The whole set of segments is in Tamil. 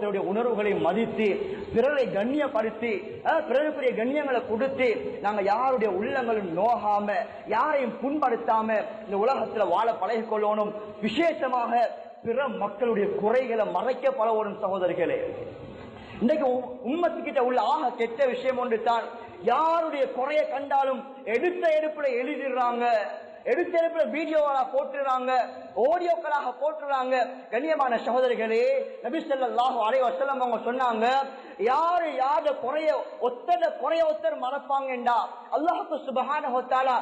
ஒருத்தருடைய உணர்வுகளை மதித்து பிறரை கண்ணியப்படுத்தி அஹ், பிறருக்குரிய கண்ணியங்களை கொடுத்து நாங்க யாருடைய உள்ளங்களும் நோகாம யாரையும் புண்படுத்தாம இந்த உலகத்துல வாழ பழகி கொள்ளணும் விசேஷமாக பிற மக்களுடைய குறைகளை மறைக்க பழகணும் சகோதரர்களே இன்னைக்கு உம்மத்துக்கிட்ட உள்ள ஆக கெட்ட விஷயம் ஒன்று தான் யாருடைய குறைய கண்டாலும் எடுத்த எடுப்புல எழுதிடுறாங்க. எடுத்தெடுப்புல வீடியோவாக போட்டுறாங்க ஓடியோக்களாக போட்டுறாங்க கண்ணியமான சகோதரிகளே நபிசல்லாஹு அலை வசலம் அவங்க சொன்னாங்க யாரு யாரு குறைய ஒத்தர குறைய ஒத்தர் மறப்பாங்கண்டா? அல்லாஹு சுபகான வ தஆலா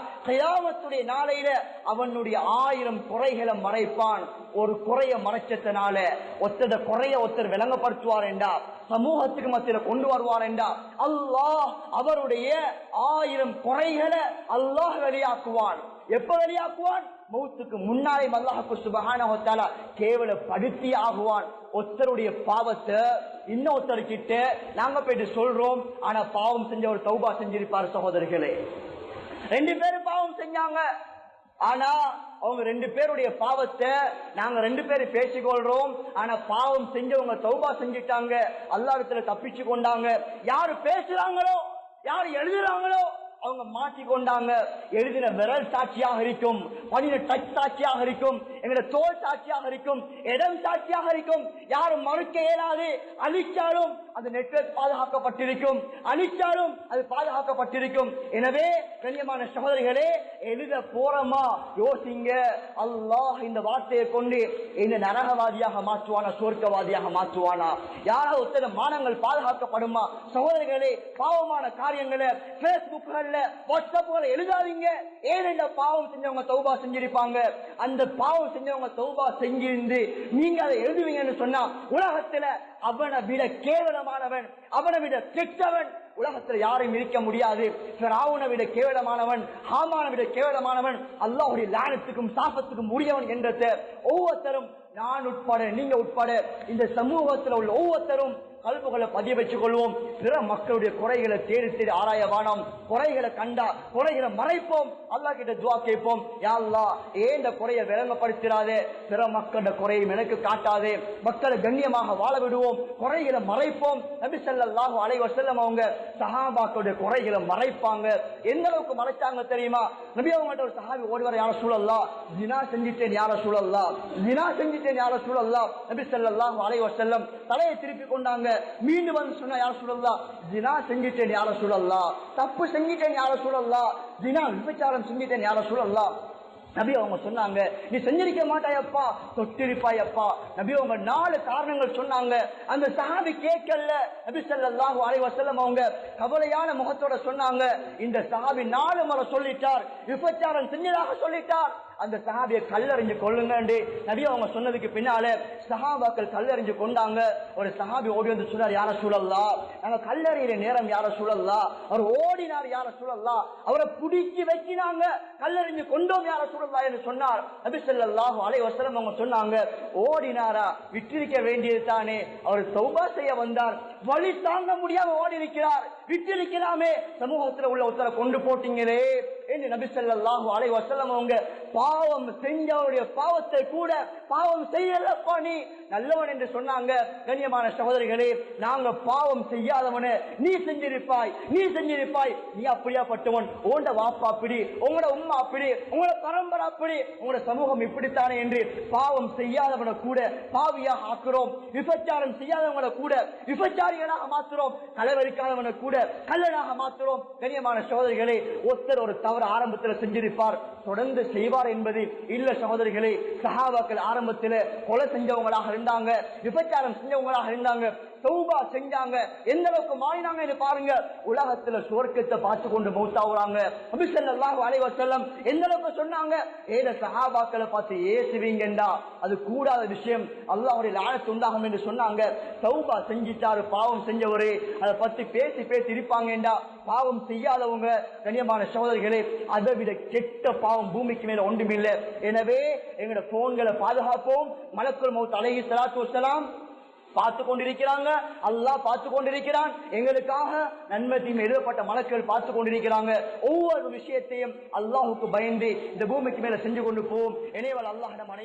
நாளையில அவனுடைய ஆயிரம் குறைகளை மறைப்பான். ஒரு குறைய மறைச்சதுனால ஒத்தத குறைய ஒருத்தர் விளங்கப்படுத்துவார் என்றா சமூகத்துக்கு மத்தியில கொண்டு வருவார் என்றா அல்லாஹ் அவருடைய ஆயிரம் குறைகளை அல்லாஹ் வெளியாக்குவான். எப்ப வெளியாக்குவான்? மௌத்துக்கு முன்னாலே மல்லாஹு சுபகான கேவலப்படுத்தி ஆகுவான். ஒருத்தருடைய பாவத்தை இன்னொருத்தர் கிட்ட நாங்க போயிட்டு சொல்றோம். ஆனா பாவம் செஞ்ச ஒரு தௌபா செஞ்சிருப்பார் சகோதரர்களே ரெண்டு பேரும் பாவம் செஞ்சாங்க. ஆனா அவங்க ரெண்டு பேருடைய பாவத்தை நாங்க ரெண்டு பேரும் பேசிக்கொள்றோம். ஆனா பாவம் செஞ்சவங்க தௌபா செஞ்சிட்டாங்க. அல்லாஹ்விடத்துல தப்பிச்சு கொண்டாங்க. யாரு பேசுறாங்களோ யாரு எழுதுறாங்களோ அவங்க மாற்றி கொண்டாங்க எழுதின விரல் சாட்சியாக இருக்கும் பண்ணின டச் சாட்சியாக இருக்கும் எங்களோட தோல் சாட்சியாக இருக்கும் இடம் சாட்சியாக இருக்கும். யாரும் மறுக்க இயலாது அழிச்சாலும் அந்த நெட்வொர்க் பாதுகாக்கப்பட்டிருக்கும். அழிச்சாலும் அது பாதுகாக்கப்பட்டிருக்கும். எனவே கண்ணியமான சகோதரிகளே எழுத போறமா? யோசிங்க. அல்லாஹ் இந்த வார்த்தையை கொண்டு இந்த நரகவாதியாக மாற்றுவானா சொர்க்கவாதியாக மாற்றுவானா? யாராவது ஒருத்தர மானங்கள் பாதுகாக்கப்படுமா? சகோதரிகளே பாவமான காரியங்களை பேஸ்புக்குகள்ல வாட்ஸ்அப்ல எழுதாதீங்க. ஏன் பாவம் செஞ்சவங்க தௌபா செஞ்சிருப்பாங்க? அந்த பாவம் செஞ்சவங்க தௌபா செஞ்சிருந்து நீங்க அதை எழுதுவீங்கன்னு சொன்னா உலகத்துல அவனை விட கேவலமானவன் அவனை விட கெட்டவன். உலகத்துல யாரையும் இருக்க முடியாது. ராவுனை விட கேவலமானவன் ஹாமான விட கேவலமானவன் அல்லாஹுடைய லானத்துக்கும் சாபத்துக்கும் உரியவன் என்றத ஒவ்வொருத்தரும் நான் உட்பட நீங்க உட்பட இந்த சமூகத்தில் உள்ள ஒவ்வொருத்தரும் கல்புகளை பதிய வச்சுக் கொள்வோம் பிற மக்களுடைய குறைகளை தேடி தேடி ஆராய வானோம் குறைகளை கண்டா குறைகளை மறைப்போம். அல்லா கிட்ட துவா கேட்போம். யா ஏன் இந்த குறையை விளங்கப்படுத்திடாதே? பிற மக்களோட குறையும் எனக்கு காட்டாதே. மக்களை கண்ணியமாக வாழ விடுவோம். குறைகளை மறைப்போம். நபி செல்லாஹு அலைவர் செல்லம் அவங்க சஹாபாக்களுடைய குறைகளை மறைப்பாங்க. எந்த அளவுக்கு மறைச்சாங்க தெரியுமா? நபி அவங்கள்ட்ட ஒரு சஹாபி ஓடி வர யார சூழல்லா ஜினா செஞ்சிட்டேன் யார சூழல்லா ஜினா செஞ்சிட்டேன் யார சூழல்லா நபி செல்லாஹு அலைவர் செல்லம் தலையை திருப்பி கொண்டாங்க. மீண்டும் வந்து சொன்னா யார சூழல்லா? ஜினா செஞ்சிட்டேன் யார சூழல்லா? தப்பு செஞ்சிட்டேன் யார சூழல்லா? ஜினா விபச்சாரம் செஞ்சிட்டேன் யார சூழல்லா? நபி அவங்க சொன்னாங்க நீ செஞ்சிருக்க மாட்டாயப்பா தொட்டிருப்பாயப்பா. நபி அவங்க நாலு காரணங்கள் சொன்னாங்க. அந்த சஹாபி கேட்கல. நபி செல்லாஹு அலைஹி அவங்க கவலையான முகத்தோட சொன்னாங்க. இந்த சஹாபி நாலு முறை சொல்லிட்டார் விபச்சாரம் செஞ்சதாக சொல்லிட்டார். அந்த சஹாபியை கல்லறிஞ்சு கொள்ளுங்க நபி அவங்க சொன்னதுக்கு பின்னால சஹாபாக்கள் கல்லறிஞ்சு கொண்டாங்க. ஒரு சஹாபி ஓடி வந்து சொன்னார் யார சூழல்லா? நாங்க கல்லறையில நேரம் யார சூழல்லா? அவர் ஓடினார் யார சூழல்லா? அவரை பிடிச்சி வைக்கினாங்க. கல்லறிஞ்சு கொண்டோம் யார சூழல்லா? என்று சொன்னார். நபி ஸல்லல்லாஹு அலை வசலம் அவங்க சொன்னாங்க ஓடினாரா? விட்டிருக்க வேண்டியது தானே. அவர் சௌபா செய்ய வந்தார். வழி தாங்க முடியாம ஓடி இருக்கிறார் விட்டிருக்கலாமே. சமூகத்துல உள்ள ஒருத்தரை கொண்டு போட்டீங்களே என்று நபி ஸல்லல்லாஹு அலை வசலம் அவங்க பாவம் செஞ்சவருடைய பாவத்தை கூட பாவம் செய்யலப்பா நீ நல்லவன் என்று சொன்னாங்க கண்ணியமான சகோதரிகளே நாங்க பாவம் செய்யாதவனு நீ செஞ்சிருப்பாய் நீ செஞ்சிருப்பாய். நீ அப்படியாப்பட்டவன். உங்களோட வாப்பா அப்படி உங்களோட உம்மா அப்படி உங்களோட பரம்பரை அப்படி உங்களோட சமூகம் இப்படித்தானே என்று பாவம் செய்யாதவனை கூட பாவியாக ஆக்குறோம். விபச்சாரம் செய்யாதவங்களை கூட விபச்சாரிகளாக மாத்துறோம். கலவரிக்காதவனை கூட கல்லனாக மாத்துறோம். கண்ணியமான சகோதரிகளே ஒருத்தர் ஒரு தவறு ஆரம்பத்தில் செஞ்சிருப்பார் தொடர்ந்து செய்வார் என்பது இல்ல சகோதரிகளே சஹாபாக்கள் ஆரம்பத்தில் கொலை செஞ்சவங்களாக இருந்தாங்க விபச்சாரம் செஞ்சவங்களாக இருந்தாங்க சௌபா செஞ்சாங்க எந்த அளவுக்கு மாறினாங்க என்று பாருங்க. உலகத்துல சுவர்க்கத்தை பார்த்து கொண்டு மௌத்தாவுறாங்க. அபிசல்லாஹு அலைவசல்லம் எந்த அளவுக்கு சொன்னாங்க? ஏத சஹாபாக்களை பார்த்து ஏசுவீங்கண்டா அது கூடாத விஷயம். அல்லாஹுடைய லானத்து உண்டாகும் என்று சொன்னாங்க. சௌபா செஞ்சிட்டாரு பாவம் செஞ்சவரு. அதை பத்தி பேசி பேசி இருப்பாங்கண்டா. பாவம் செய்யாதவங்க கண்ணியமான சோதரிகளே அதை விட கெட்ட பாவம் பூமிக்கு மேல ஒன்று ஒன்றுமில்லை எனவே எங்களோட போன்களை பாதுகாப்போம். மலக்குள் மௌத் அலைஹி சலாத்து வலாம் பார்த்து கொண்டிருக்கிறாங்க. அல்லாஹ் பார்த்து கொண்டிருக்கிறான். எங்களுக்காக நன்மை தீமை எழுதப்பட்ட மலக்கள் பார்த்து கொண்டிருக்கிறாங்க. ஒவ்வொரு விஷயத்தையும் அல்லாஹுக்கு பயந்து இந்த பூமிக்கு மேல செஞ்சு கொண்டு போவோம். இணையவள் அல்லாஹ் நம் அனைவரும்